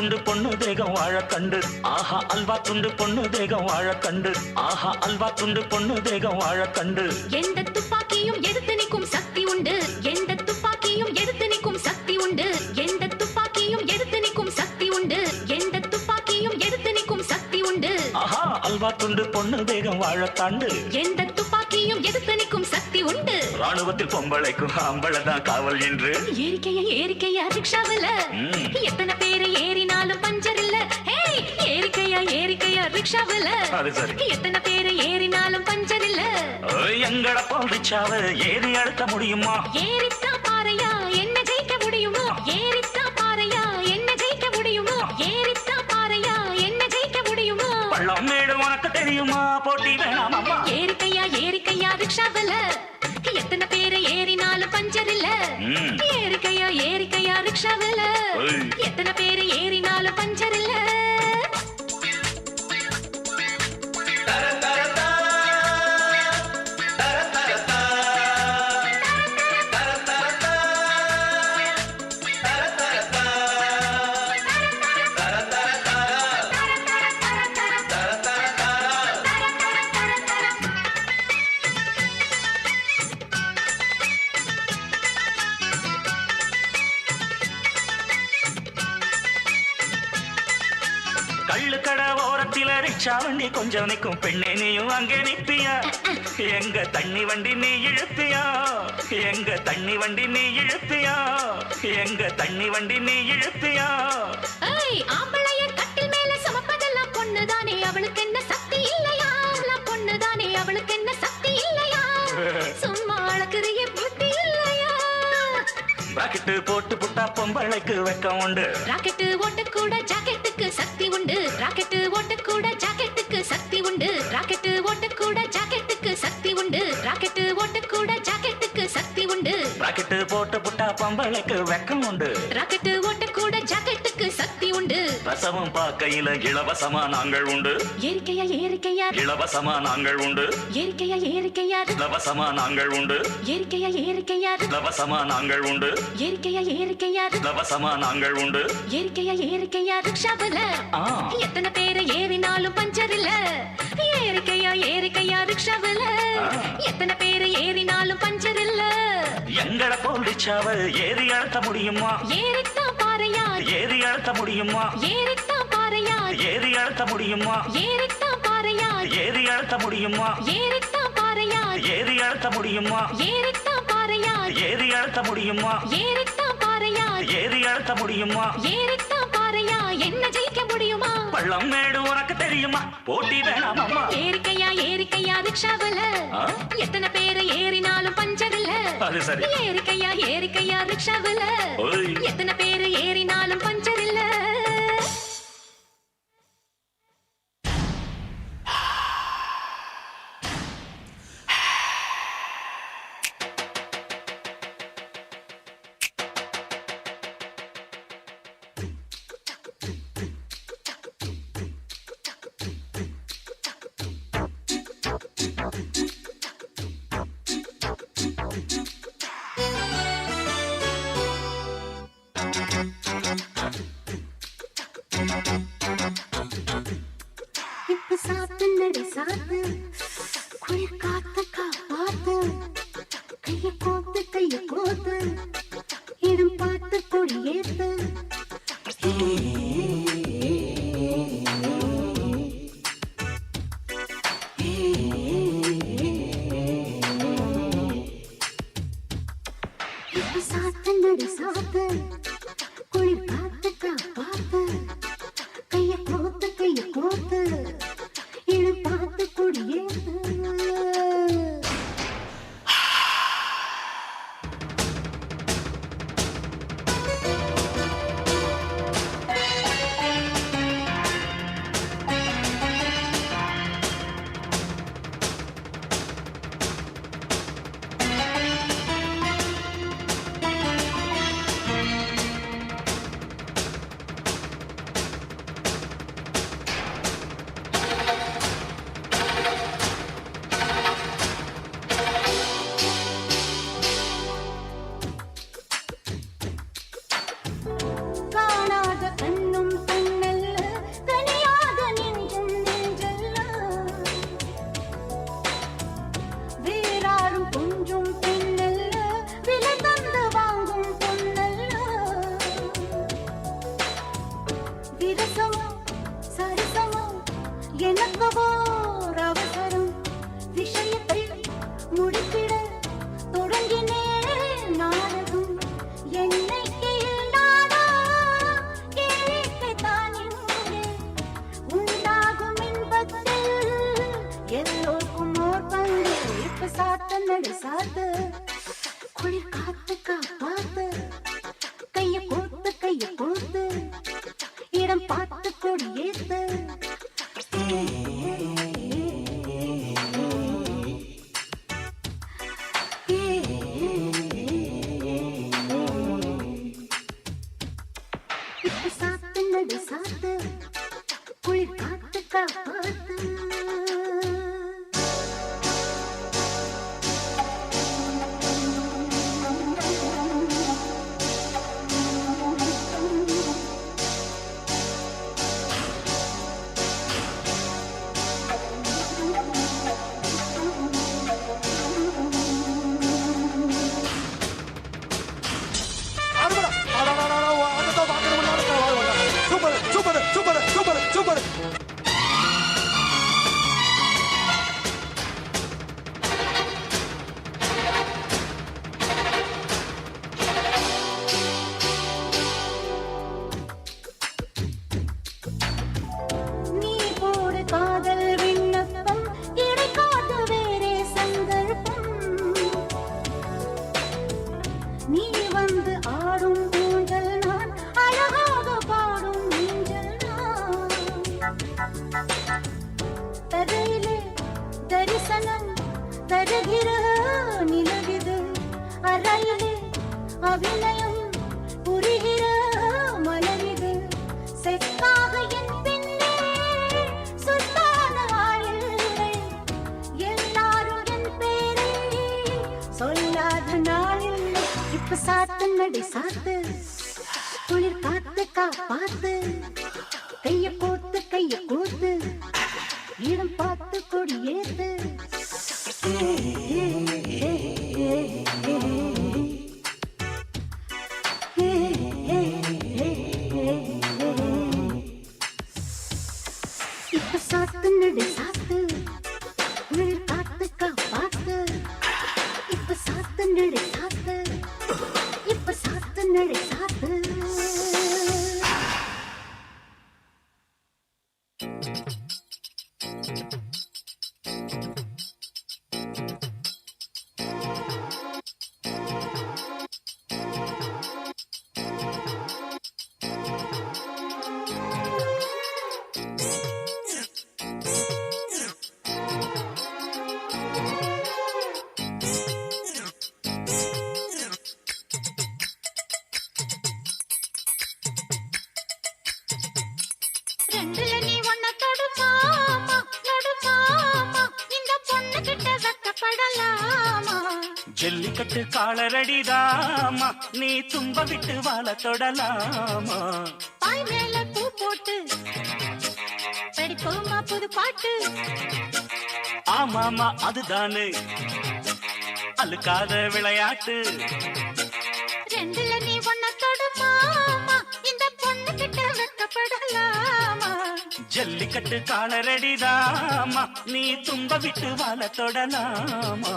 துண்டு பொண்ணு தேகம் வாழ கண்டு. ஆஹா அல்வா துண்டு பொண்ணு தேகம் வாழ கண்டு. ஆஹா அல்வா துண்டு பொண்ணு தேகம் வாழ கண்டு. எந்த துப்பாக்கியும் எதிர்த்து நிற்கும் சக்தி உண்டு. எந்த துப்பாக்கியும் எதிர்த்து நிற்கும் சக்தி உண்டு. எந்த துப்பாக்கியும் எதிர்த்து நிற்கும் சக்தி உண்டு. எந்த துப்பாக்கியும் எதிர்த்து நிற்கும் சக்தி உண்டு. ஆஹா அல்வா துண்டு பொண்ணு தேகம் வாழ தாண்டு. எந்த துப்பாக்கியும் எதிர்த்து நிற்கும் சக்தி உண்டு. ராணுவத்தில் பொம்பளைக்கும் ஆம்பளைதான் காவல் என்று ஏறிக்கைய ஏறிக்கைய ரிக்ஷாவில். எத்தனை பேரு ஏறினாலும் பஞ்சர் இல்ல ஹேய் ஏறிக்கையா ஏறிக்கையா ரிக்ஷாவில்? அது சரி. எத்தனை பேரு ஏறினாலும் பஞ்சர் இல்ல எங்கட போல்றிச்சாவ ஏறி அழுத்த முடியுமா? ஏறித்தான் பாறையா என்ன ஜெயிக்க முடியுமோ? ஏறித்தான் பாறையா என்ன ஜெயிக்க முடியுமோ? ஏறித்தான் பாறையா என்ன ஜெயிக்க முடியுமோ? பள்ளம் மேடு உனக்கு தெரியுமா? போட்டி வேணாம் ஏறிக்கையா ஏறிக்கையா ரிக்ஷாவில்? எத்தனை பேரு ஏறினாலும் பஞ்சர் இல்ல. ஏறிக்கையா ஏறிக்கையா ரிக்ஷாவில் ஓய். எத்தனை பேரு ஏறினாலும் பஞ்சர் இல்ல வண்டி கொஞ்சம் நிக்கும் பெண்ணே நீயும் அங்கே நிப்பியா எங்க தண்ணி வண்டி நீ இழுப்பியா? எங்க தண்ணி வண்டி நீ இழுப்பியா? எங்க தண்ணி வண்டி நீ இழுப்பியா? ஆம்பளைய கட்டில் மேல சுமப்பதெல்லாம் பொண்ணுதானே அவளுக்கு என்ன சக்தி இல்லையா? பொண்ணுதானே அவளுக்கு என்ன சக்தி இல்லையா? சும்மா அழகுறிய புத்தி இல்லையா? ராக்கெட்டு போட்டு புட்டா பொம்பளைக்கு வெக்கம் உண்டு. ராக்கெட்டு ஓட்ட கூட ஜாக்கெட்டுக்கு சக்தி உண்டு. ராக்கெட்டு ஓட்ட உண்டு. ராக்கெட்டு ஓட்ட கூட ஜாக்கெட்டுக்கு சக்தி உண்டு. ராக்கெட்டு ஓட்ட கூட ஜாக்கெட்டுக்கு சக்தி உண்டு. ராக்கெட்டு போட்டு புட்டா பொம்பளைக்கு வெக்கம் உண்டு. ராக்கெட்டு ஓட்ட ரசமும் பார்க்கையில இலவசமா நாங்கள் உண்டு. ஏறிக்கையா ஏறிக்கையா இலவசமா நாங்கள் உண்டு. ஏறிக்கையா ஏறிக்கையா இலவசமா நாங்கள் உண்டு. ஏறிக்கையா ஏறிக்கையா இலவசமா நாங்கள் உண்டு. ஏறிக்கையா ஏறிக்கையா இலவசமா நாங்கள் உண்டு. ஏறிக்கையா ஏறிக்கையா ரிக்ஷாவில். எத்தனை பேரு ஏறினாலும் பஞ்சர் இல்ல ஏறிக்கையா ஏறிக்கையா ரிக்ஷாவில். எத்தனை பேரு ஏறினாலும் பஞ்சர் இல்ல எங்கட போல்டிச்சாவ ஏறி அழுத்த முடியுமா? ஏறித்தான் பாறையா ஏறி அழுத்த முடியுமா? ஏறித்தான் பாறையா ஏறி அழுத்த முடியுமா? ஏறித்தான் பாறையா ஏறி அழுத்த முடியுமா? ஏறித்தான் பாறையா ஏறி அழுத்த முடியுமா? ஏறித்தான் பாறையா ஏறி அழுத்த முடியுமா? ஏறித்தான் பாறையா ஏறி அழுத்த முடியுமா? ஏறித்தான் பாறையா? என்ன ஜெயிக்க முடியுமா? பள்ளம் மேடு உனக்கு தெரியுமா? போட்டி வேணாம் அம்மா ஏறிக்கையா ஏறிக்கையா ரிக்ஷாவில்? எத்தனை பேரு ஏறினாலும் பஞ்சர் இல்ல அது சரி. ஏறிக்கையா ஏறிக்கையா ரிக்ஷாவில். எத்தனை பேரு நடசாத்து அறையிலே அபிநயம் புரிகிற மலரிது. செக்காக என் பின்னே சொல்லாத ஆளில்லை எல்லாரும் என் பேரை சாத்து நடி சாத்து குளிர் காத்து காப்பாத்து. அடிதாமா நீ தும்ப விட்டு வாழ தொடலாமா? பாய் மேல பூ போட்டு படிப்போமா புது பாட்டு? ஆமாமா அதுதானு. அழுக்காத விளையாட்டு. ரெண்டுல நீ ஒன்ன தொடுமாமா இந்த பொண்ணு கிட்ட வெக்கப்படலாமா ஜல்லிக்கட்டு காலரடிதாமா நீ தும்ப விட்டு வாழ தொடலாமா?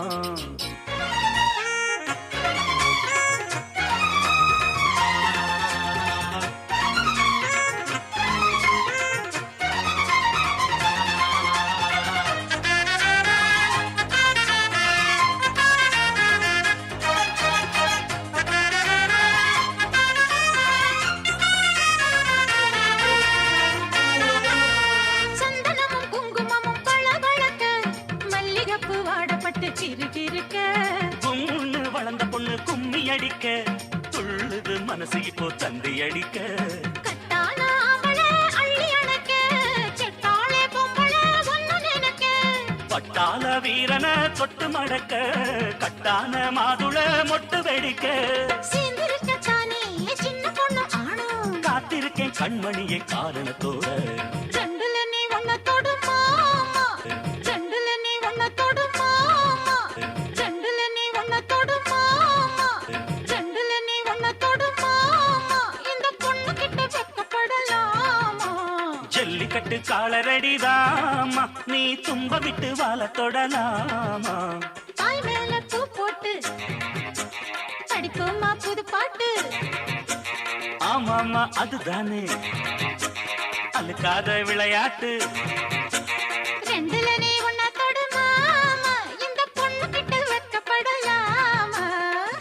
தான மாதுள மொட்டு வெடிக்க காத்திருக்கேன் கண்மணியை காரணத்தோட. ஜல்லிக்கட்டு காலரடிதாமா நீ தும்ப விட்டு வாழ தொடலாமா? படிப்போமா புது பாட்டு. ஆமாமா அதுதானே. அழுக்காத விளையாட்டு. ரெண்டுல நீ ஒன்னா தொடுமாமா இந்த பொண்ணு கிட்ட வெக்கப்படலாமா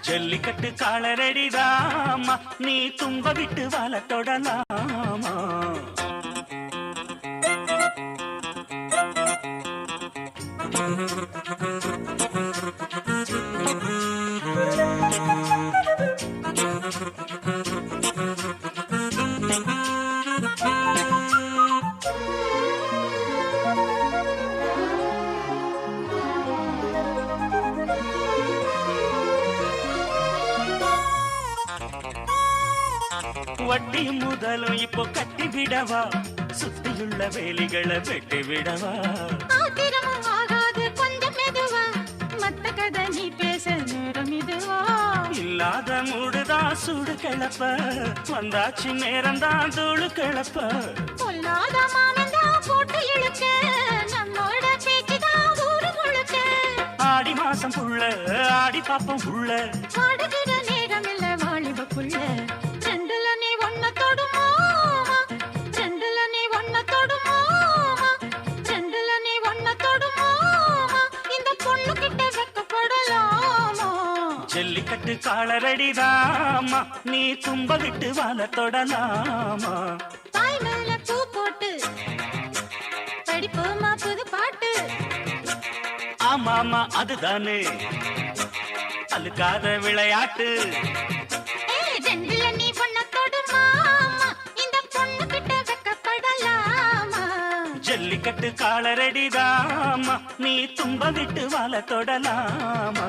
ஜல்லிக்கட்டு காலரடிதாமா நீ தும்ப விட்டு வாழ தொடலாமா? வட்டி முதலும் இப்போ கட்டி விடவா? சுத்தியுள்ள வேலிகளை வெட்டி விடவா? ஆத்திரமும் ஆகாது கொஞ்சம் மெதுவா. மத்த கதை நீ பேச நேரம் இதுவா? இல்லாத மூடுதான் சூடு கிளப்ப. வந்தாச்சு கிளப்ப. பொல்லாத மாமன் தான் போட்டு இழுக்க. ஊரு முழுக்க. ஆடி மாசம் புள்ள ஆடி பாப்பம் வாடுகிற நேரம் இல்ல வாலிப புள்ள. ஜல்லிக்கட்டு காலரடிதாமா நீ தும்ப விட்டு வாழ தொடலாமா தாய் மேல பூ போட்டு படிப்போமா புது பாட்டு? ஆமாமா அதுதானே. அழுக்காத விளையாட்டு. நீ இந்த பொண்ணு கிட்ட வெக்கப்படலாமா ஜல்லிக்கட்டு காலரடிதாமா நீ தும்ப விட்டு வாழ தொடலாமா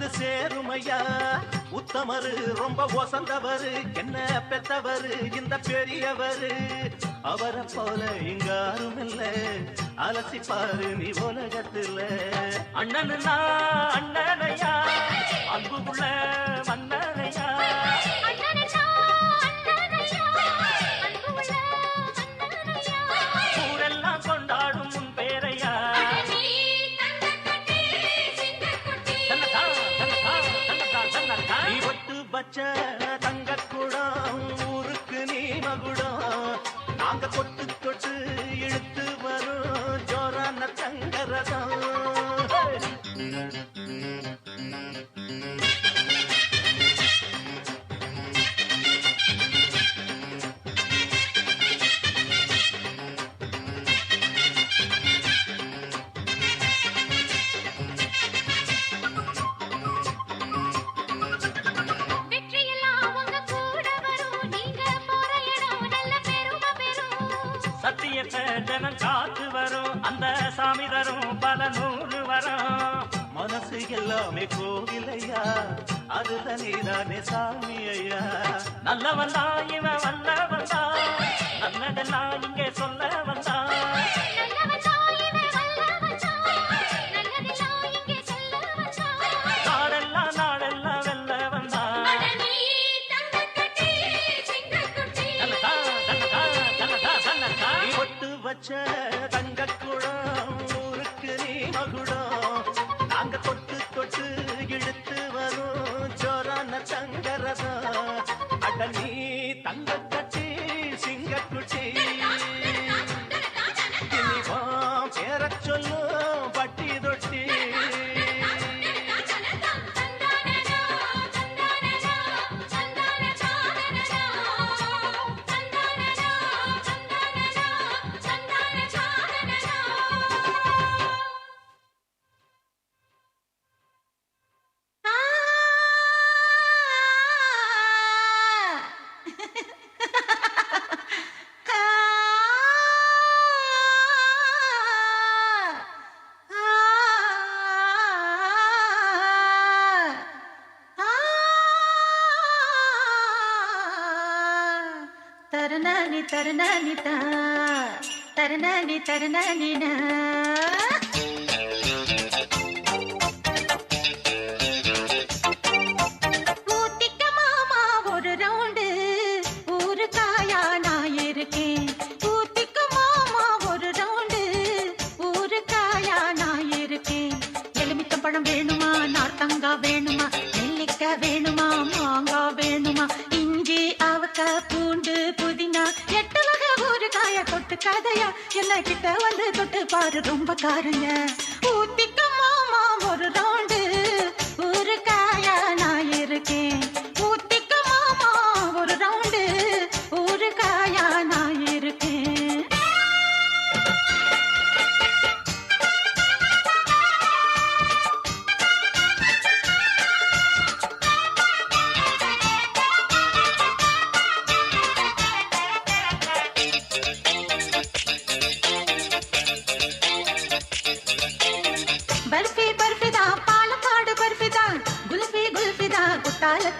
வந்து சேருமையா? உத்தமரு ரொம்ப ஒசந்தவரு என்ன பெத்தவரு இந்த பெரியவரு? அவரை போல இங்க யாரும் இல்ல. அலசி பாரு நீ உலகத்துல. அண்ணனுனா அண்ணனையா? அன்புக்குள்ள சாமி கோவிலையா? அதுதான் நீதானே சாமி ஐயா நல்லவன் தான் இவன் வந்தவன் தான். நல்லதெல்லாம் இங்கே சொல்ல வந்தான் तरनानी ता तरनानी तरनानी ना சொந்தக்காரங்க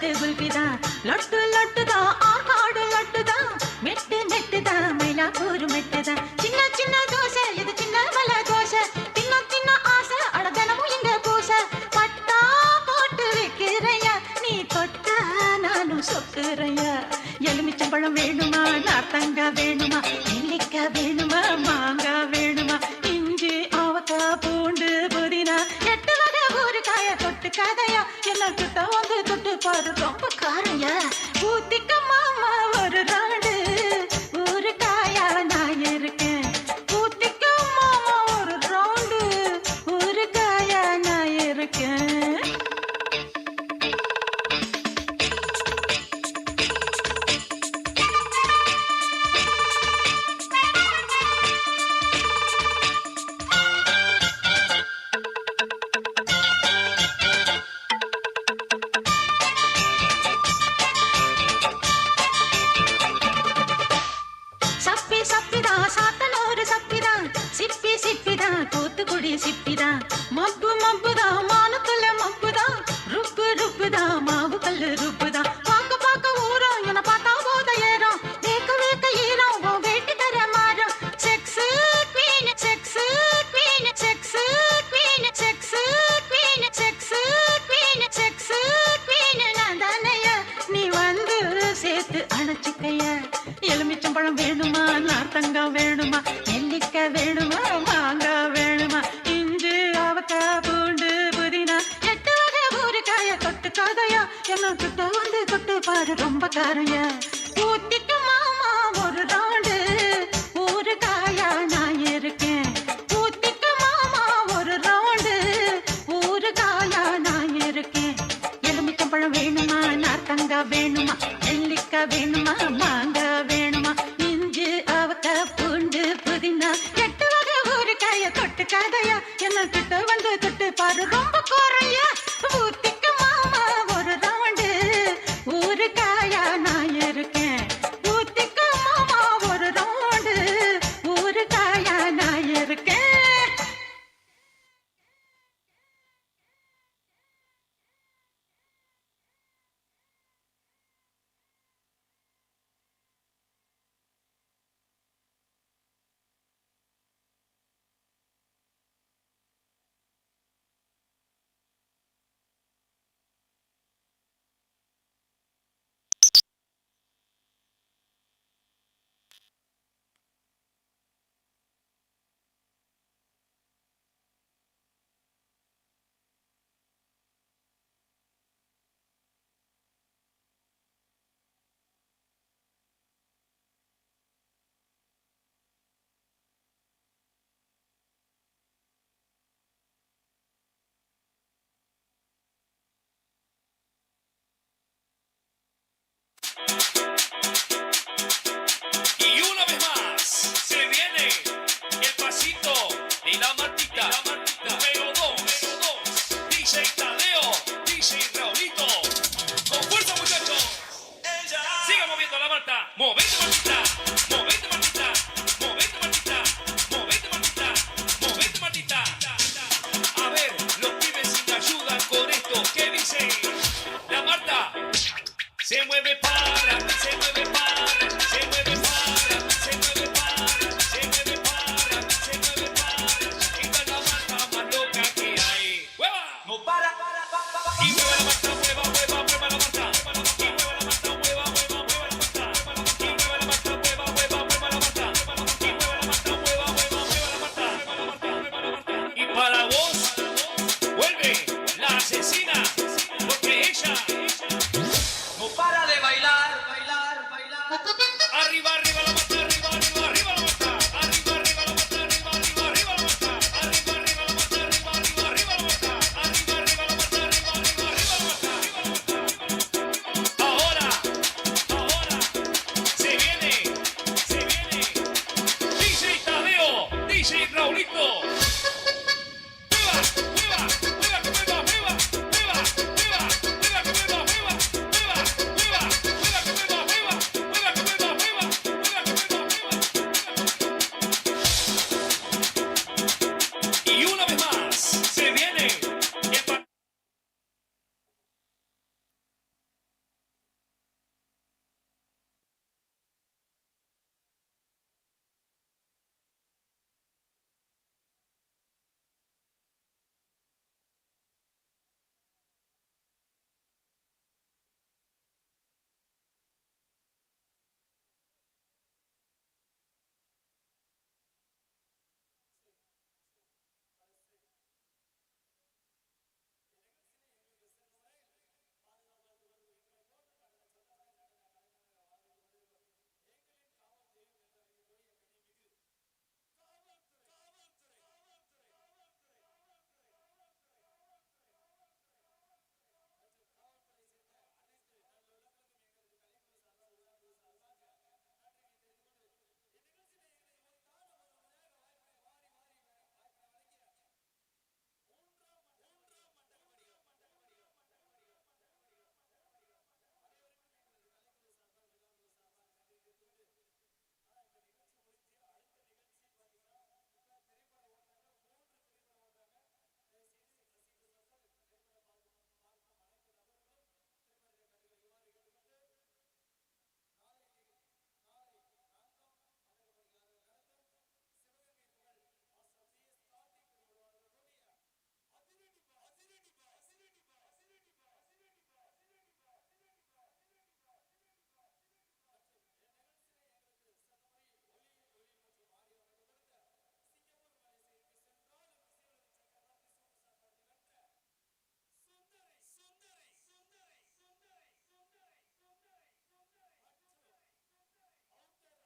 பாட்டு குல்பிதான் லொட்டு ದಿನ ಕೆಟ್ಟವಾಗ ಊರಿಕಾಯ ತೊಟ್ಟು ಕಾದಯ ಎಲ್ಲ ತೊಟ್ಟು ಒಂದು ತೊಟ್ಟು ಪಾರು ரொம்ப ಕೋರಯ್ಯ shame.